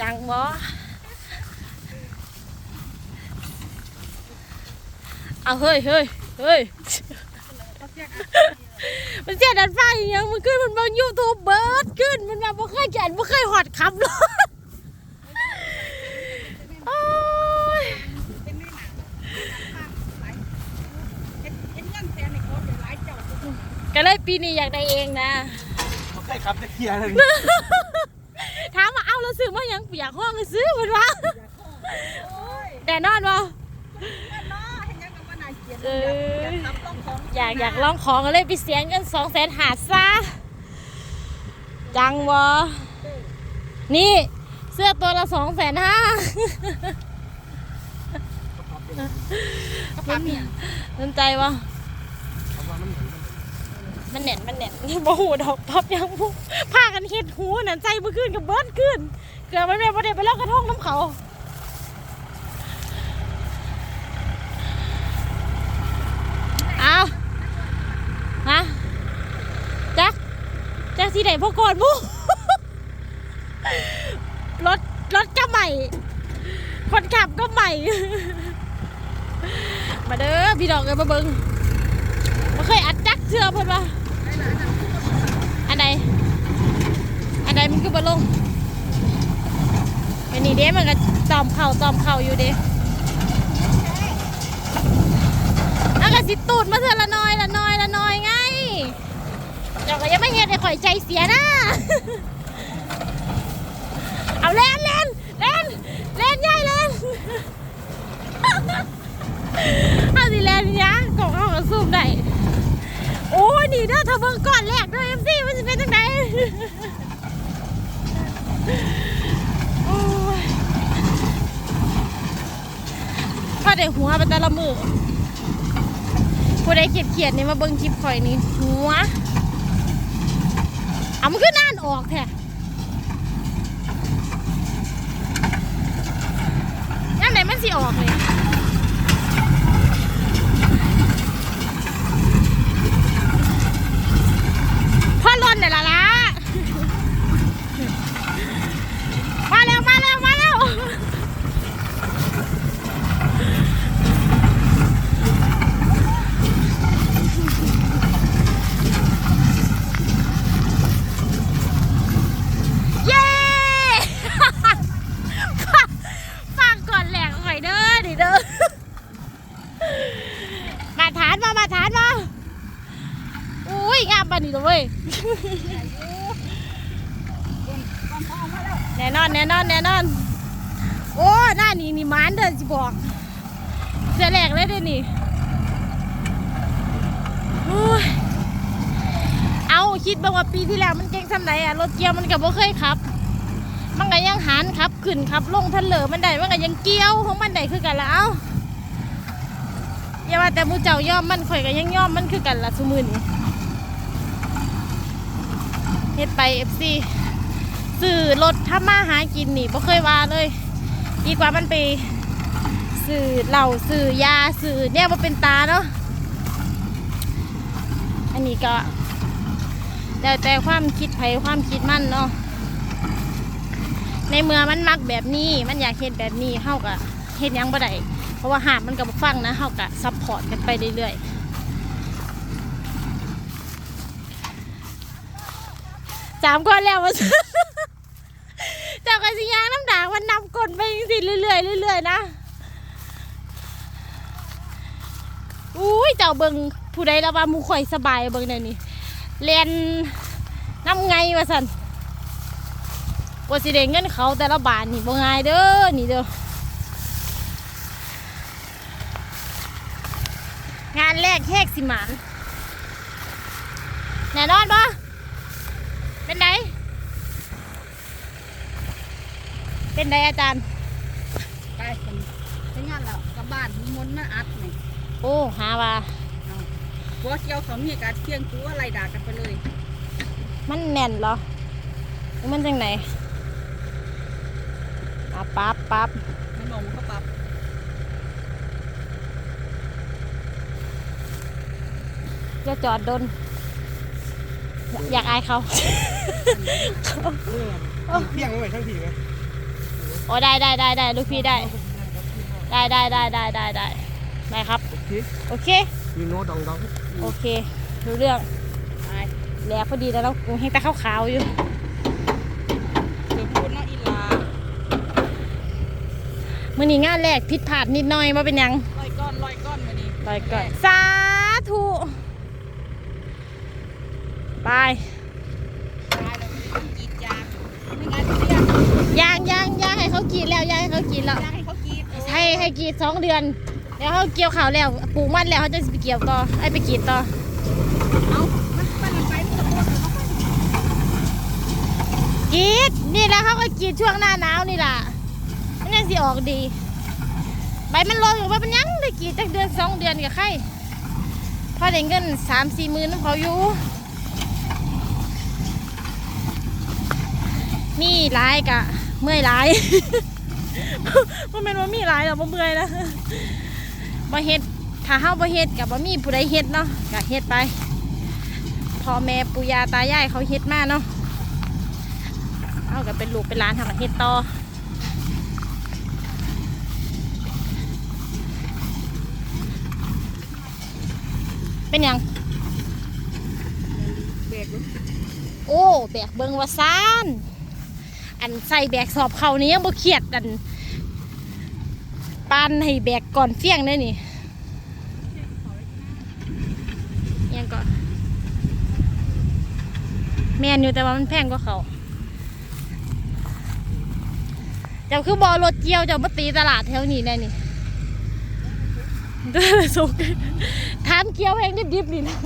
จังบ่เอาเฮ้ยเฮ้ยเฮ้ยมันเสียดันไฟอีหยังมันขึ้นมันบางยูทูบเบิร์ดขึ้นมันมาบ่เคยแก่นบ่เคยหอดขับรถโอ้ยเป็นแม่หนังหลายเห็นเห็นเงินแสนในเขาเดี๋ยวหลายเจ้าก็เลยปีนี้อยากได้เองนะเขาใกล้ครับจะเคลียร์เลยถามว่าเอา แล้วซื้อมาหยังอยากห้องก็ซื้อมันวะโอ้ยแต่นอนบ่แม่น้อเห็นยังกับว่านายเกียรติเอออยากทำต้องของอยากอยากลองของก็เลยไปเสียเงินสองแสนหาซะจังวะนี่เสื้อตัวละสองแสนห้ากระเป๋าเนี่ยสนใจวะ มันแหน่นมันแหน่นนี่บ่หูดอกพับยังพุพากันเฮ็ดหูนั่นใจบ่ขึ้นกับเบิดขึ้นเกือบมันแม่บ่ได้ไปลอกกระทงน้ำเขาเอาฮะจักจักสีไหนพวกก่อนบุรถรถก็ใหม่ คนขับก็ใหม่ มาเด้อพี่ดอกเลยมาเบิงมาเคยอัดจักเชื่อเพิ่นปะ ใดอันใดมันคือบอลงอันนี้เด้มันก็ตอมเข่าตอมเข่าอยู่เด้อากาสิตูดมาเถอะละน้อยละน้อยละน้อยไงเจ้าก็ยังไม่เห็นไอ้ข่อยใจเสียนะ เอาเล่นเล่นเล่นเล่นใหญ่เล่น เอาสิเล่นยังกองเขาก็ซูมได้โอ้ยนี่เด้อถ้าเบิ่งก่อนแรกเด้อเอ็มซีมันจะเป็นจังได โอ้ยพอ ได้หัวไปแต่ละมือผู้ใดเขียดเขียดๆนี่มาเบิ้งคลิปข่อยนี่หัวเอามันขึ้นน่านออกแท้ยังไหนมันสิออกเลยพ่อร่นเนี่ยละละมาเร็ว มาเร็ว มาเร็ว เย้ ฟังก่อนแหลกหน่อยเด้อดิเด้อ มาฐานมา มาฐานมา อุ้ยงามปานนี้เลยเว้ย ก่อนพ่อมาแล้ว แน่น อนแน่นอน โอ้หน้านี่นี่มานเดินสิบอกเสียแหลกเลยเด้อนี่โอ้ยเอาคิดบ้างว่าปีที่แล้วมันเก่งทำไหนอะรถเกียร์มันก็บ่เคยขับ มันก็ยังหันขับขึ้นขับลงทันเหลอมันได้มันก็ยังเกี้ยวของมันได้คือกันละเอ้าอย่าว่าแต่มูเจ้าย่อมมันข่อยก็ยังย่อมมันคือกันละสมือนี้เฮ็ดไปเอฟซี สื่อรถถ้ามาหากินนี่บ่เคยว่าเลย ดีกว่ามันไปสื่อเหล่าสื่อยาสื่อเนี่ยมาเป็นตาเนาะอันนี้ก็แล้วแต่ความคิดไผความคิดมันเนาะในเมื่อมันมักแบบนี้มันอยากเห็นแบบนี้เฮาก็เห็นยังบ่ได้เพราะว่าหากมันก็บ่ฟังนะเฮาก็ซัพพอร์ตกันไปเรื่อยๆ สามคนแล้วว่าเจ้าก็สิยางน้ำด่างมันนำกลไปสิเรื่อยๆเรื่อยๆนะอุ้ยเจ้าเบิงผู้ใดละว่ามูข่อยสบายเบิงเนี่ยวนี่เรียนน้ำไงวะสันว่าสิได้เงินเขาแต่ละบาทนี่บ่ง่ายเด้อนี่เด้องานแรกแหกสิหมานแน่นอนปะ เป็นไงเป็นไงอาจารย์ไปกันใช้งานแล้วกลับบ้านมนต์มาอัดนี่โอ้หาว่าหัวเกี่ยวเขามีการเที่ยงตัวอะไรด่ากันไปเลย มันแน่นเหรอหรือมันจังไหนอะปั๊บปั๊บไม่มองเขาปรับจะจอดโดน อยากอายเขา เพียงไว้ทั้งทีไหมอ๋อได้ได้ได้ได้ลูกพี่ได้ ได้ได้ได้ได้ได้ได้ได้ครับ โอเคโอเค มีโน้ตดองดองโอเครู้เรื่องแหลกพอดีแล้วเรากูเห็นแต่ขาวๆอยู่เดี๋ยวพูดเนาะอีลามื่อนี้งานแรกผิดพลาดนิดหน่อยมาเป็นยังลอยก้อนลอยก้อนมาดิไปก่อน สาธุ ไปตายแล้วมันต้องกรีดยางไม่งั้นเรียกย่างย่างย่างให้เขากินแล้วย่างให้เขากินแล้วยางให้เขากรีดเออให้ให้กรีดสองเดือน แล้วเขาเกี่ยวข่าวแล้วปลูกมันแล้วเขาจะไปเกี่ยวต่อไอ้ไปกรีดต่อเอามันมันไปมันจะหมดแล้วเขาไปกรีดนี่แหล้วเขาก็กรีดช่วงหน้าหนาวนี่ล่ะมันยังสิออกดี ใบมันโรยอยู่ว่าเป็นหยังได้กรีดจักเดือนสองเดือนกับใครพอได้เงินสามสี่หมื่นของเขาอยู่ มีหลายกะเมื่อยหลายมันเป็นว่ามีหลายหรอกบ่เมื่อยนะบ่เฮ็ดถ้าเฮาบ่เฮ็ดกับบ่มีผู้ใดเฮ็ดเนาะก็เฮ็ดไปพ่อแม่ปู่ย่าตายายเขาเฮ็ดมาเนาะเฮาก็เป็นลูกเป็นหลานเฮาก็เฮ็ดต่อเป็นหยังเบรกด้วยโอ้แบกเบิงว่าซาน อันใส่แบกสอบเขานี้ยังบ่เครียดอันปานให้แบกก่อนเฟี้ยงได้นี่ยังก่อนแมนอยู่แต่ว่ามันแพงกว่าเขาเจ้าคือบอรถเกี่ยวเจ้ามาตีตลาดแถวนี้แน่นี่เด้อสุกทานเกี่ยวแพงดิบๆนี่นะ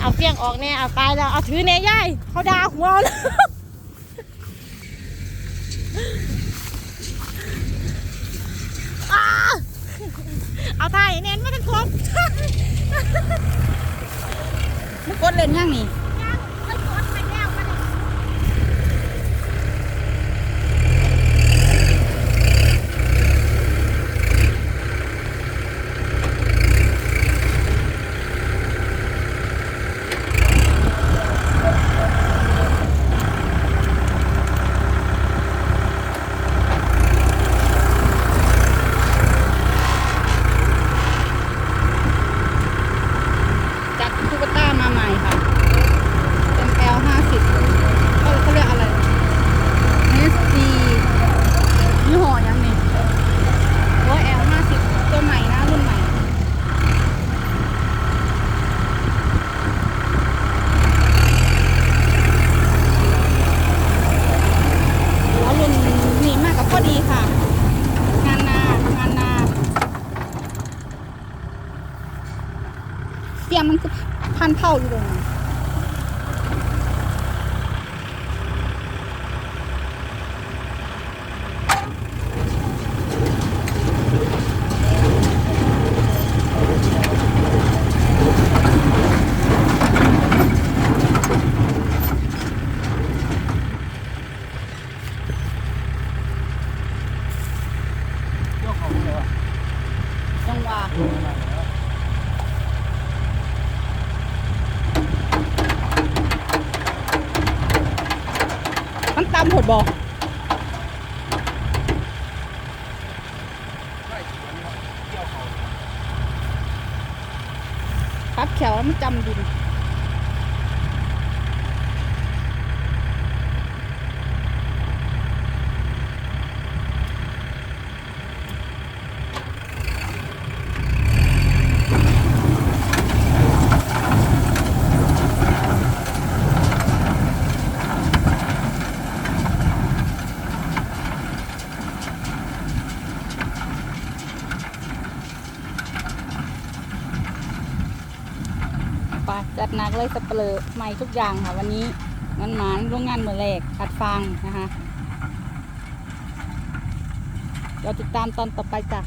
เอาเฟี้ยงออกแน่เอาตายแล้วเอาถือแน่ย่ายเขาด่าหัวแล้วอ้า เอาถ่ายเน้นไม่ทันครบมึงกดเล่นยังนี่ ยังไม่กดไปแล้วมาเลย จัดตุ๊กตามาใหม่ค่ะ ML ห้าสิบเขาเขาเรียกอะไร SD ยี่ห้อยังนี่โอ้ L ห้าสิบตัวใหม่นะรุ่นใหม่ แล้วรุ่นนี้มากกับพอดีค่ะ งานนางานนา เสียงมันคือ พันเท่าอยู่ตรงนั้นจังหวะมันตำหดบอกครับแขวมันจำดิน เลยสเปรอใหม่ทุกอย่างค่ะ วันนี้มันหมานโรงงานเมือแรกอัดฟางนะคะ เราติดตามตอนต่อไปจ้ะ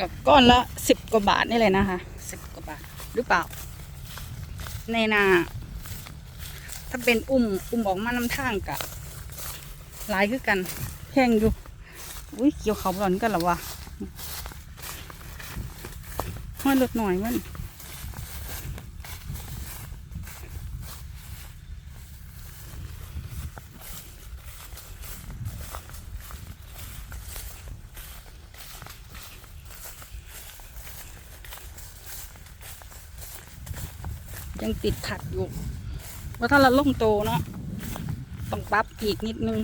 กับก้อนละสิบกว่าบาทนี่เลยนะคะสิบกว่าบาทหรือเปล่า ในนาถ้าเป็นอุ้มอุ้มออกมาน้ำทางกะหลายคือกันแพงอยู่อุ้ยเกี่ยวเขาบอลกันหรอวะห้อยลดหน่อยมัน ยังติดขัดอยู่ว่าถ้าเราล่งโตเนาะต้องปรับอีกนิดนึง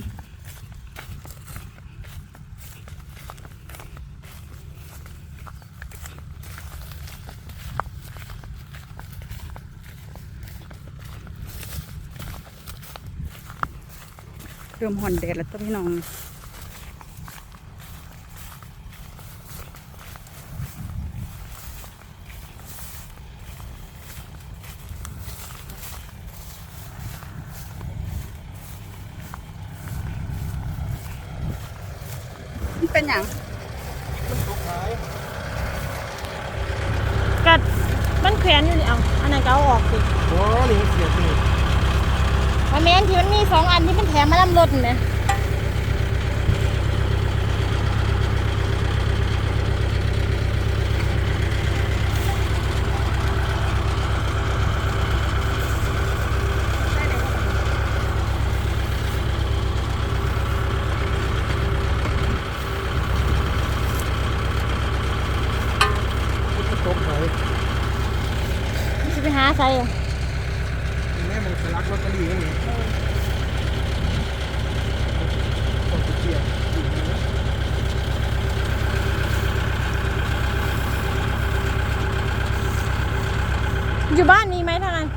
เริ่มหอนแดดแล้วตัวพี่น้อง มันเป็นอย่าง กัดมันแขวนอยู่นี่เอาอันนั้นก็เอาออกสิโอ้นี่เสียนี่ว่าแม่นที่มันมีสองอันที่มันแถมมาลำรถเนี่ย มันจะตกไหน จะไปหาใส่อะ แม่มันสลักลอตเตอรี่นี่ต้องไปเจียบ อยู่บ้านมีไหมเท่านั้น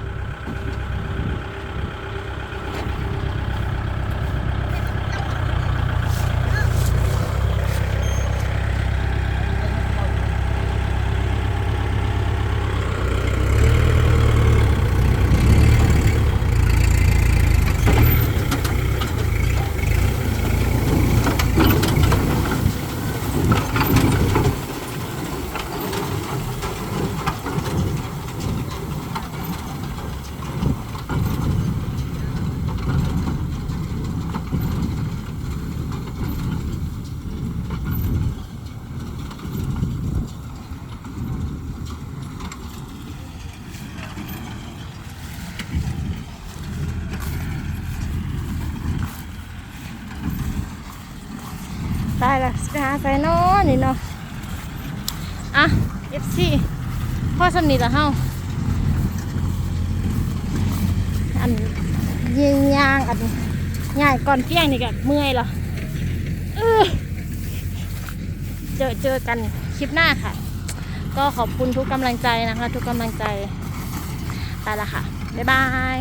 ได้ละไปหาใส่นอนนี่เนาะอะ FC พ่อสำนีละเฮาอันยิงยางอันง่ายก่อนเที่ยงนี่ก็เมื่อยละเออเจอเจอกันคลิปหน้าค่ะ ก็ขอบคุณทุกกำลังใจนะคะ ทุกกำลังใจไปละค่ะ บ๊ายบาย